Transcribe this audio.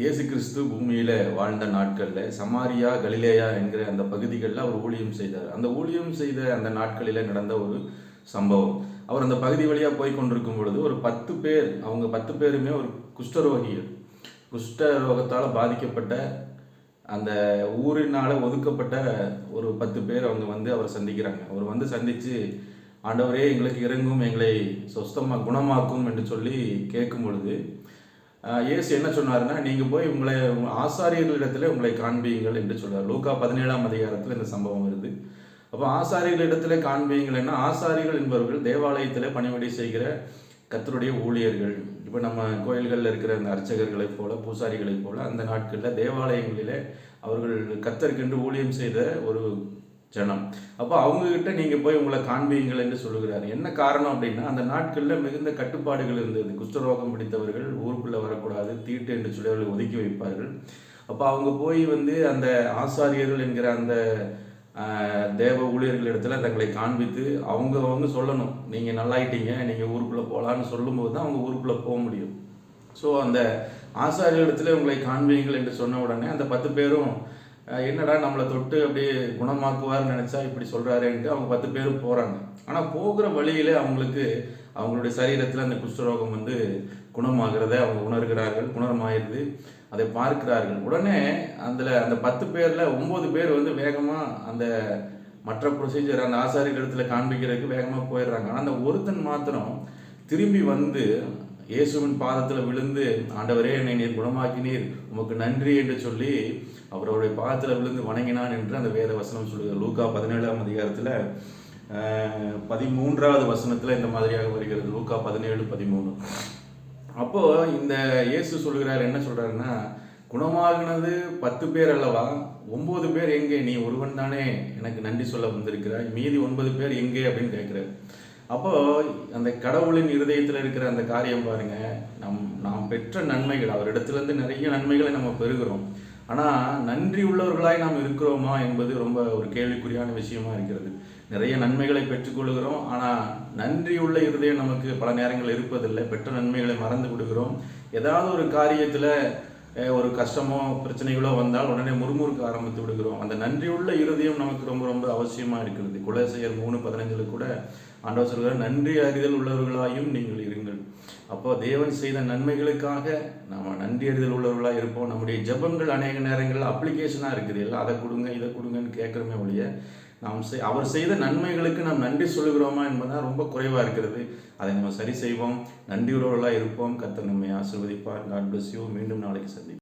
இயேசு கிறிஸ்து பூமியில் வாழ்ந்த நாட்களில் சமாரியா கலிலேயா என்கிற அந்த பகுதிகளில் அவர் ஊழியம் செய்தார். அந்த ஊழியம் செய்த அந்த நாட்களில் நடந்த ஒரு சம்பவம். அவர் அந்த பகுதி வழியாக போய் கொண்டிருக்கும் பொழுது ஒரு பத்து பேர் அவங்க பத்து பேருமே ஒரு குஷ்டரோகிகள். குஷ்ட ரோகத்தால் பாதிக்கப்பட்ட அந்த ஊரினால் ஒதுக்கப்பட்ட ஒரு பத்து பேர் அவங்க வந்து அவர் சந்திக்கிறாங்க. அவர் வந்து சந்தித்து ஆண்டவரே எங்களுக்கு இறங்கும் எங்களை சொஸ்தமாக குணமாக்கும் என்று சொல்லி கேட்கும் பொழுது இயேசு என்ன சொன்னார்னா நீங்கள் போய் உங்களை ஆசாரியர்களிடத்தில் உங்களை காண்பியுங்கள் என்று சொல்றார். லூக்கா பதினேழாம் அதிகாரத்தில் இந்த சம்பவம் வருது. அப்போ ஆசாரிகளிடத்தில் காண்பியுங்கள் என்ன? ஆசாரிகள் என்பவர்கள் தேவாலயத்தில் பணிபடி செய்கிற கத்தருடைய ஊழியர்கள். இப்போ நம்ம கோயில்களில் இருக்கிற அந்த அர்ச்சகர்களைப் போல பூசாரிகளைப் போல அந்த நாட்களில் தேவாலயங்களிலே அவர்கள் கத்தருக்கென்று ஊழியம் செய்த ஒரு ஜனம். அப்போ அவங்கக்கிட்ட நீங்கள் போய் உங்களை காண்பியுங்கள் என்று சொல்லுகிறார். என்ன காரணம் அப்படின்னா அந்த நாட்களில் மிகுந்த கட்டுப்பாடுகள் இருந்தது. குஷ்டரோகம் பிடித்தவர்கள் ஊருக்குள்ளே வரக்கூடாது தீட்டு என்று சொல்லி அவர்கள் ஒதுக்கி வைப்பார்கள். அப்போ அவங்க போய் வந்து அந்த ஆசாரியர்கள் என்கிற அந்த தேவ தேவ ஊழியர்களிடத்துல தங்களை காண்பித்து அவங்க அவங்க சொல்லணும். நீங்கள் நல்லாயிட்டீங்க நீங்கள் ஊருக்குள்ளே போகலான்னு சொல்லும்போது தான் அவங்க ஊருக்குள்ளே போக முடியும். ஸோ அந்த ஆசாரியரிடத்துல உங்களை காண்பீங்கள் என்று சொன்ன உடனே அந்த பத்து பேரும் என்னடா நம்மளை தொட்டு அப்படியே குணமாக்குவார்னு நினச்சா இப்படி சொல்கிறாருன்ட்டு அவங்க பத்து பேரும் போகிறாங்க ஆனால் போகிற வழியில் அவங்களுக்கு அவங்களுடைய சரீரத்தில் அந்த குஷ்டரோகம் வந்து குணமாகிறத அவங்க உணர்கிறார்கள் குணமாயிருது அதை பார்க்கிறார்கள். உடனே அதில் அந்த பத்து பேரில் ஒம்பது பேர் வந்து வேகமாக அந்த மற்ற ப்ரொசீஜர் அந்த ஆசாரிகளிடத்தில் காண்பிக்கிறதுக்கு வேகமாக போயிடுறாங்க. ஆனால் அந்த ஒருத்தன் மாத்திரம் திரும்பி வந்து இயேசுவின் பாதத்தில் விழுந்து ஆண்டவரே என்னை நீர் குணமாக்கினீர். உமக்கு நன்றி என்று சொல்லி அவருடைய பாதத்தில் விழுந்து வணங்கினான் என்று அந்த வேத வசனம் சொல்லுகிறது லூக்கா பதினேழாம் அதிகாரத்தில் பதிமூன்றாவது வசனத்தில் இந்த மாதிரியாக வருகிறது. லூக்கா பதினேழு பதிமூணு. அப்போது இந்த இயேசு சொல்கிறார் என்ன சொல்கிறாருன்னா குணமாகினது பத்து பேர் அல்லவா? ஒம்பது பேர் எங்கே? நீ ஒருவன் தானே எனக்கு நன்றி சொல்ல வந்திருக்கிறாய். மீதி ஒன்பது பேர் எங்கே? அப்படின்னு கேட்குறாரு. அப்போ அந்த கடவுளின் இருதயத்தில் இருக்கிற அந்த காரியம் பாருங்க. நம் நாம் பெற்ற நன்மைகள் அவரிடத்திலிருந்து நிறைய நன்மைகளை நம்ம பெறுகிறோம். ஆனால் நன்றி உள்ளவர்களாய் நாம் இருக்கிறோமா என்பது ரொம்ப ஒரு கேள்விக்குறியான விஷயமா இருக்கிறது. நிறைய நன்மைகளை பெற்றுக்கொள்கிறோம் ஆனால் நன்றி உள்ள இருதயம் நமக்கு பல நேரங்கள் இருப்பதில்லை. பெற்ற நன்மைகளை மறந்து விடுகிறோம். ஏதாவது ஒரு காரியத்தில் ஒரு கஷ்டமோ பிரச்சனைகளோ வந்தால் உடனே முறுமுறுக்க ஆரம்பித்து விடுகிறோம். அந்த நன்றியுள்ள இருதயம் நமக்கு ரொம்ப ரொம்ப அவசியமாக இருக்கிறது. குலசெயர் மூணு பதினஞ்சில் கூட ஆண்டவர் சொல்கிறார் நன்றி அறிதல் உள்ளவர்களாயும் நீங்கள் இருங்கள். அப்போ தேவன் செய்த நன்மைகளுக்காக நாம் நன்றி அறிதல் உள்ளவர்களாக இருப்போம். நம்முடைய ஜெபங்கள் அநேக நேரங்களில் அப்ளிகேஷனாக இருக்குது. எல்லாம் அதை கொடுங்க இதை கொடுங்கன்னு கேட்குறமே ஒழிய நாம் செய் அவர் செய்த நன்மைகளுக்கு நாம் நன்றி சொல்லுகிறோமா என்பதுதான் ரொம்ப குறைவாக இருக்கிறது. அதை நம்ம சரி செய்வோம். நன்றியுறவர்களாக இருப்போம். கத்தர் நம்மை ஆசிர்வதிப்பார். காட் பிளஸ் யூ மீண்டும் நாளைக்கு சந்திப்போம்.